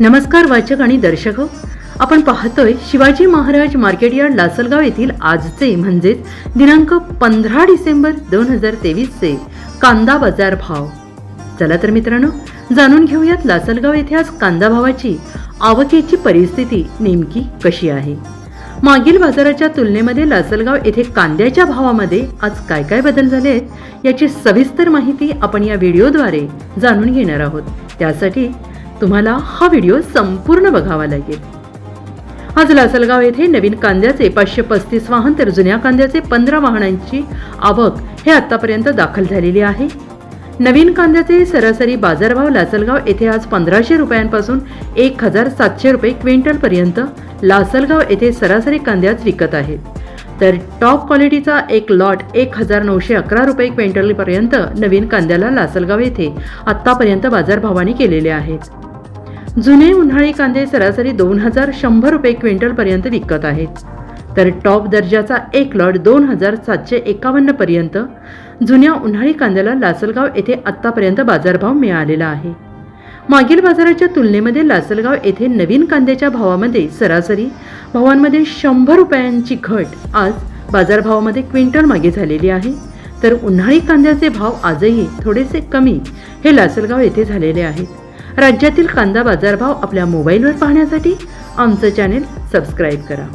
नमस्कार वाचक आणि दर्शक हो. आपण पाहतोय शिवाजी महाराज मार्केट यार्ड लासलगाव येथील आजचे म्हणजेच दिनांक पंधरा डिसेंबर दोन हजार तेवीसचे कांदा बाजार भाव. चला तर मित्रांनो जाणून घेऊयात लासलगाव येथे आज कांदा भावाची आवकेची परिस्थिती नेमकी कशी आहे. मागील बाजाराच्या तुलनेमध्ये लासलगाव येथे कांद्याच्या भावामध्ये आज काय काय बदल झाले आहेत याची सविस्तर माहिती आपण या व्हिडिओद्वारे जाणून घेणार आहोत. त्यासाठी तुम्हाला हा व्हिडिओ संपूर्ण बघावा लागेल. आज लासलगाव येथे नवीन कांद्याचे पाचशे पस्तीस वाहन तर जुन्या कांद्याचे पंधरा वाहनांची आवक हे आतापर्यंत दाखल झालेली आहे. नवीन कांद्याचे सरासरी बाजारभाव लासलगाव येथे आज पंधराशे रुपयांपासून एक हजार सातशे रुपये क्विंटलपर्यंत लासलगाव येथे सरासरी कांद्याच विकत आहेत तर टॉप क्वालिटीचा एक लॉट एक हजार नऊशे अकरा रुपये क्विंटलपर्यंत नवीन कांद्याला लासलगाव येथे आत्तापर्यंत बाजारभावाने केलेले आहेत. जुने उन्हाळी कांदे सरासरी दोन हजार शंभर रुपये क्विंटलपर्यंत विकत आहेत. तर टॉप दर्जाचा एक लॉट दोन हजार सातशे एकावन्नपर्यंत जुन्या उन्हाळी कांद्याला लासलगाव येथे आत्तापर्यंत बाजारभाव मिळालेला आहे. मागील बाजाराच्या तुलनेमध्ये लासलगाव येथे नवीन कांद्याच्या भावामध्ये सरासरी भावांमध्ये शंभर रुपयांची घट आज बाजारभावामध्ये क्विंटल मागे झालेली आहे. तर उन्हाळी कांद्याचे भाव आजही थोडेसे कमी हे लासलगाव येथे झालेले आहेत. राज्यातील कांदा बाजारभाव आपल्या मोबाईलवर पाहण्यासाठी आमचं चॅनेल सबस्क्राईब करा.